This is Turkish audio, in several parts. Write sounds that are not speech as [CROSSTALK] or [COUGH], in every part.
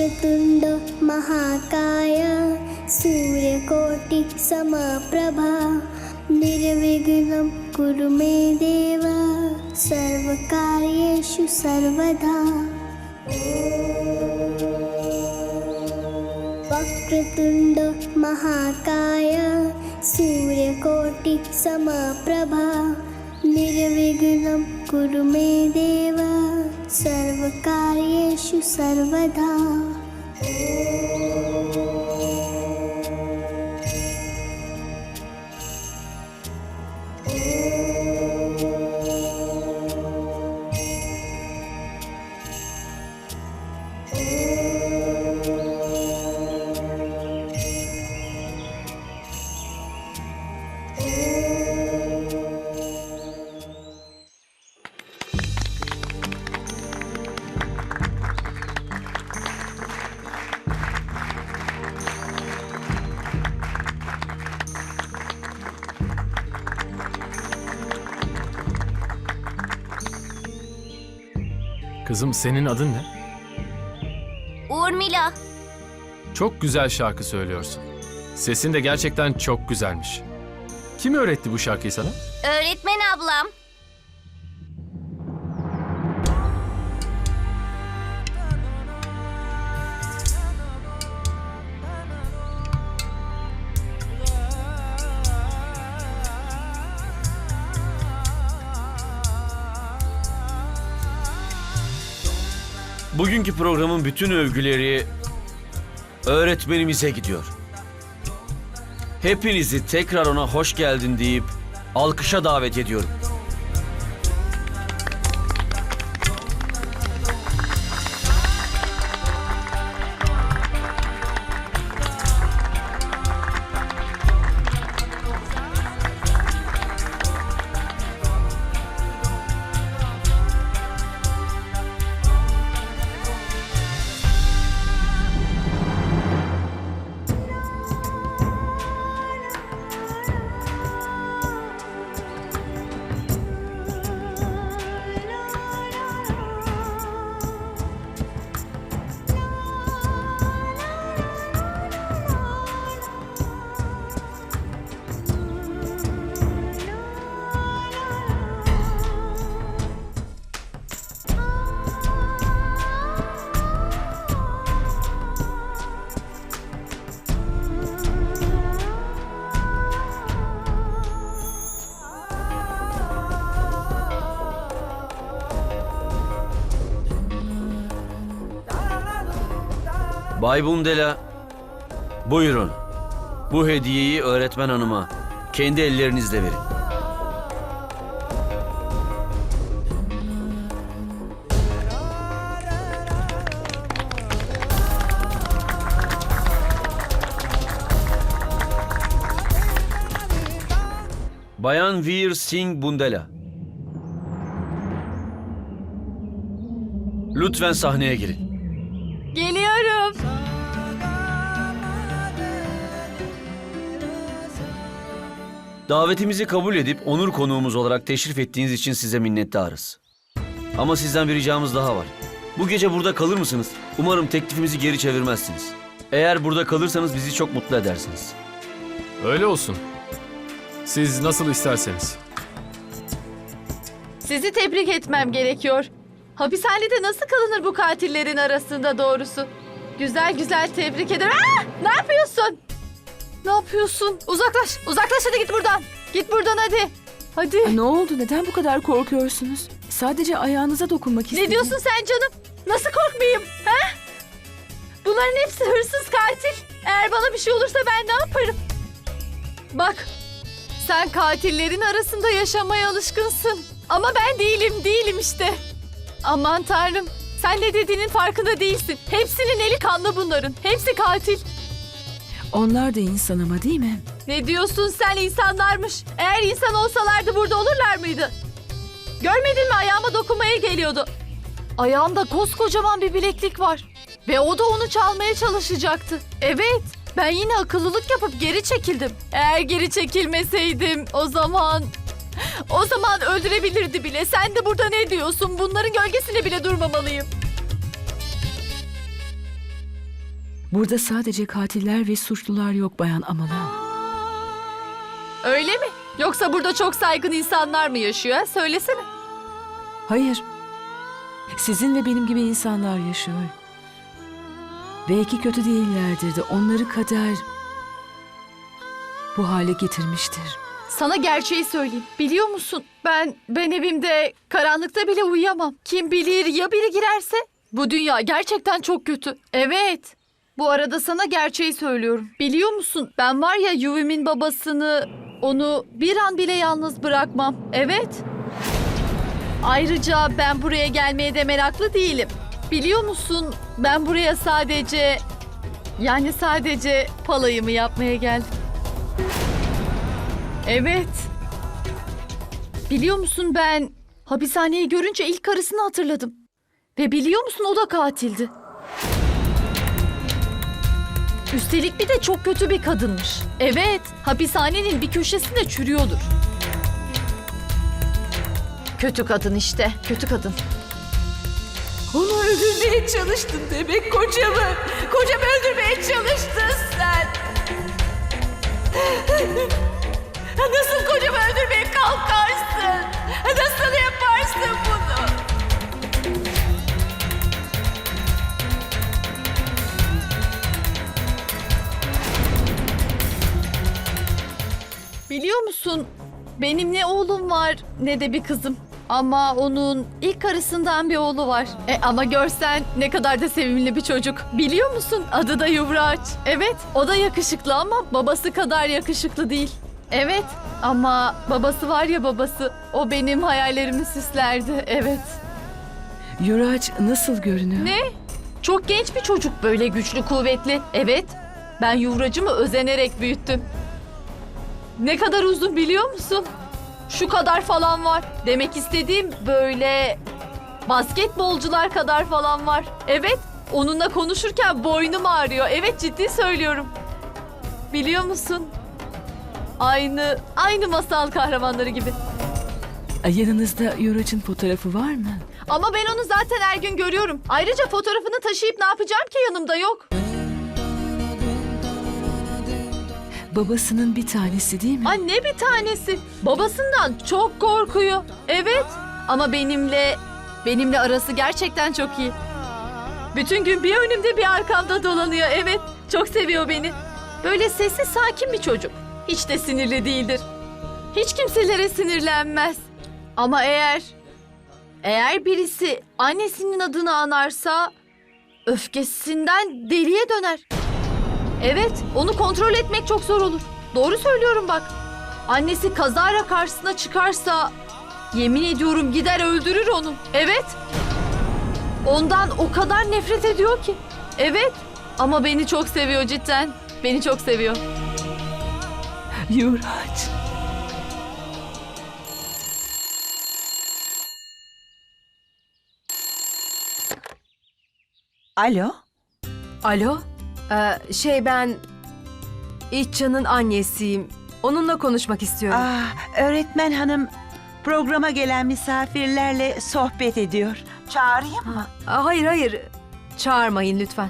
वक्रतुण्ड महाकाय सूर्यकोटि समप्रभा। निर्विघ्नं कुरु मे देव सर्वकार्येषु सर्वदा। वक्रतुण्ड महाकाय सूर्यकोटि समप्रभा। निर्विघ्नं कुरु मे देव सर्वकार्येषु सर्वदा। Kızım senin adın ne? Urmila. Çok güzel şarkı söylüyorsun. Sesin de gerçekten çok güzelmiş. Kim öğretti bu şarkıyı sana? Öğretmen ablam. Bugünkü programın bütün övgüleri öğretmenimize gidiyor. Hepinizi tekrar ona hoş geldin deyip alkışa davet ediyorum. Bay Bundela, buyurun. Bu hediyeyi öğretmen hanıma kendi ellerinizle verin. Bayan Veer Singh Bundela. Lütfen sahneye girin. Davetimizi kabul edip onur konuğumuz olarak teşrif ettiğiniz için size minnettarız. Ama sizden bir ricamız daha var. Bu gece burada kalır mısınız? Umarım teklifimizi geri çevirmezsiniz. Eğer burada kalırsanız bizi çok mutlu edersiniz. Öyle olsun. Siz nasıl isterseniz. Sizi tebrik etmem gerekiyor. Hapishanede nasıl kalınır bu katillerin arasında doğrusu? Güzel güzel tebrik ederim. Aa! Ne yapıyorsun? Ne yapıyorsun? Uzaklaş. Uzaklaş hadi git buradan. Git buradan hadi. Hadi. Ne oldu? Neden bu kadar korkuyorsunuz? Sadece ayağınıza dokunmak istedim. Ne diyorsun sen canım? Nasıl korkmayayım? Ha? Bunların hepsi hırsız katil. Eğer bana bir şey olursa ben ne yaparım? Bak. Sen katillerin arasında yaşamaya alışkınsın. Ama ben değilim, değilim işte. Aman tanrım. Sen ne dediğinin farkında değilsin. Hepsinin eli kanlı bunların. Hepsi katil. Onlar da insan ama değil mi? Ne diyorsun sen insanlarmış? Eğer insan olsalardı burada olurlar mıydı? Görmedin mi ayağıma dokunmaya geliyordu. Ayağında koskocaman bir bileklik var. Ve o da onu çalmaya çalışacaktı. Evet, ben yine akıllılık yapıp geri çekildim. Eğer geri çekilmeseydim o zaman... O zaman öldürebilirdi bile. Sen de burada ne diyorsun? Bunların gölgesine bile durmamalıyım. Burada sadece katiller ve suçlular yok Bayan Amala. Öyle mi? Yoksa burada çok saygın insanlar mı yaşıyor? Söylesene. Hayır. Sizin ve benim gibi insanlar yaşıyor. Belki kötü değillerdir de onları kader bu hale getirmiştir. Sana gerçeği söyleyeyim. Biliyor musun? Ben ben evimde karanlıkta bile uyuyamam. Kim bilir ya biri girerse? Bu dünya gerçekten çok kötü. Evet. Bu arada sana gerçeği söylüyorum. Biliyor musun? Ben var ya Yuvi'min babasını onu bir an bile yalnız bırakmam. Evet. Ayrıca ben buraya gelmeye de meraklı değilim. Biliyor musun? Ben buraya sadece yani sadece palayımı yapmaya geldim. Evet. Biliyor musun ben hapishaneyi görünce ilk karısını hatırladım. Ve biliyor musun o da katildi. Üstelik bir de çok kötü bir kadınmış. Evet, hapishanenin bir köşesinde çürüyordur. Kötü kadın işte, kötü kadın. Onu öldürmeye çalıştın demek kocamı. Kocamı öldürmeye çalıştın sen. [LAUGHS] Nasıl kocamı öldürmeye kalkarsın? Nasıl yaparsın bunu? Biliyor musun? Benim ne oğlum var ne de bir kızım. Ama onun ilk karısından bir oğlu var. E ama görsen ne kadar da sevimli bir çocuk. Biliyor musun? Adı da Yuvraç. Evet, o da yakışıklı ama babası kadar yakışıklı değil. Evet, ama babası var ya babası. O benim hayallerimi süslerdi. Evet. Yuraç nasıl görünüyor? Ne? Çok genç bir çocuk böyle güçlü kuvvetli. Evet. Ben yuvracımı özenerek büyüttüm. Ne kadar uzun biliyor musun? Şu kadar falan var. Demek istediğim böyle basketbolcular kadar falan var. Evet. Onunla konuşurken boynum ağrıyor. Evet ciddi söylüyorum. Biliyor musun? Aynı aynı masal kahramanları gibi. Yanınızda Yuraç'ın fotoğrafı var mı? Ama ben onu zaten her gün görüyorum. Ayrıca fotoğrafını taşıyıp ne yapacağım ki yanımda yok. Babasının bir tanesi değil mi? Ay ne bir tanesi. Babasından çok korkuyor. Evet. Ama benimle benimle arası gerçekten çok iyi. Bütün gün bir önümde bir arkamda dolanıyor. Evet. Çok seviyor beni. Böyle sessiz sakin bir çocuk. Hiç de sinirli değildir. Hiç kimselere sinirlenmez. Ama eğer eğer birisi annesinin adını anarsa öfkesinden deliye döner. Evet, onu kontrol etmek çok zor olur. Doğru söylüyorum bak. Annesi kazara karşısına çıkarsa yemin ediyorum gider öldürür onu. Evet. Ondan o kadar nefret ediyor ki. Evet. Ama beni çok seviyor cidden. Beni çok seviyor. Yuraç. Alo? Alo? Ee, şey ben İçcan'ın annesiyim. Onunla konuşmak istiyorum. Ah, öğretmen hanım programa gelen misafirlerle sohbet ediyor. Çağırayım mı? Aa, hayır hayır. Çağırmayın lütfen.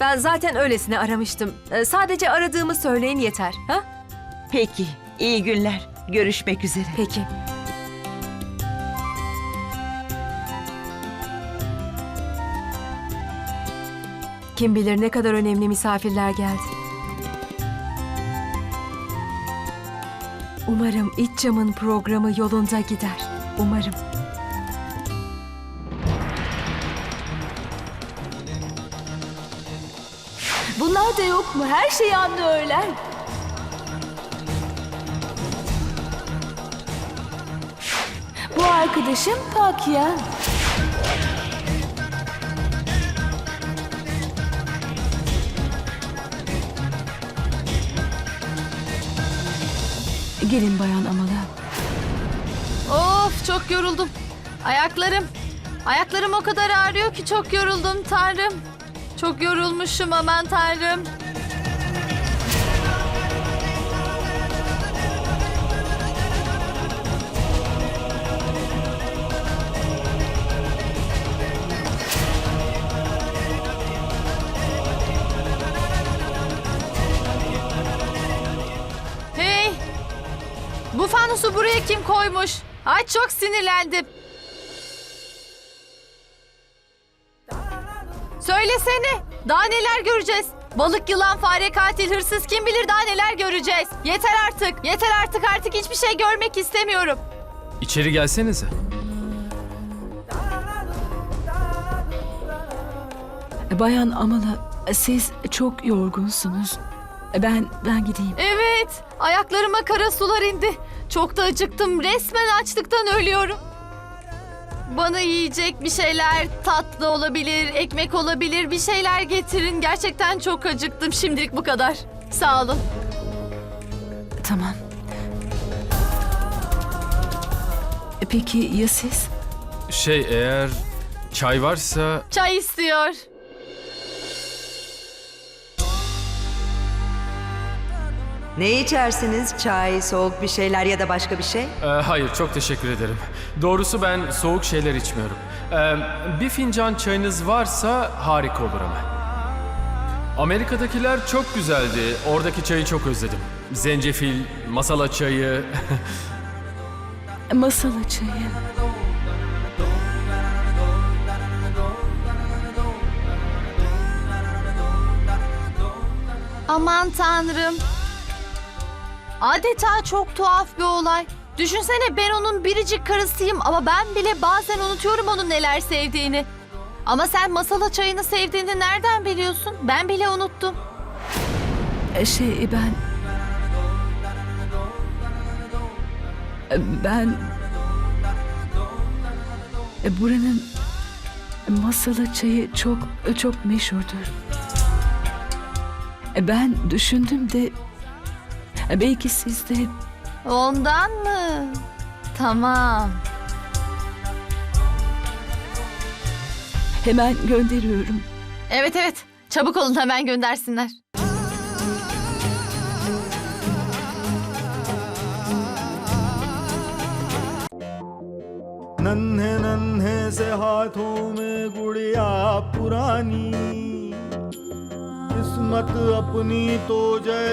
Ben zaten öylesine aramıştım. Ee, sadece aradığımı söyleyin yeter. Ha? Peki, iyi günler. Görüşmek üzere. Peki. Kim bilir ne kadar önemli misafirler geldi. Umarım İçcam'ın programı yolunda gider. Umarım. Bunlar da yok mu? Her şeyi anlıyorlar. Bu arkadaşım Pakya. Gelin Bayan Amala. Of çok yoruldum. Ayaklarım. Ayaklarım o kadar ağrıyor ki çok yoruldum Tanrım. Çok yorulmuşum aman Tanrım. Su buraya kim koymuş? Ay çok sinirlendim. Söylesene. Daha neler göreceğiz? Balık, yılan, fare, katil, hırsız kim bilir daha neler göreceğiz. Yeter artık. Yeter artık artık hiçbir şey görmek istemiyorum. İçeri gelsenize. Bayan Amala, siz çok yorgunsunuz. Ben ben gideyim. Evet. Ayaklarıma kara sular indi. Çok da acıktım. Resmen açlıktan ölüyorum. Bana yiyecek bir şeyler, tatlı olabilir, ekmek olabilir, bir şeyler getirin. Gerçekten çok acıktım. Şimdilik bu kadar. Sağ olun. Tamam. Peki ya siz? Şey eğer çay varsa Çay istiyor. Ne içersiniz? Çay, soğuk bir şeyler ya da başka bir şey? Ee, hayır çok teşekkür ederim. Doğrusu ben soğuk şeyler içmiyorum. Ee, bir fincan çayınız varsa harika olur ama. Amerika'dakiler çok güzeldi. Oradaki çayı çok özledim. Zencefil, masala çayı. [LAUGHS] Masala çayı. Aman tanrım. Adeta çok tuhaf bir olay. Düşünsene ben onun biricik karısıyım ama ben bile bazen unutuyorum onun neler sevdiğini. Ama sen masala çayını sevdiğini nereden biliyorsun? Ben bile unuttum. Şey ben... Ben... Buranın masala çayı çok çok meşhurdur. Ben düşündüm de belki siz de Ondan mı? Tamam. hemen gönderiyorum. Evet evet. Çabuk olun hemen göndersinler. नन्हे नन्हे से हाथों में गुड़िया पुरानी किस्मत अपनी तो जैसे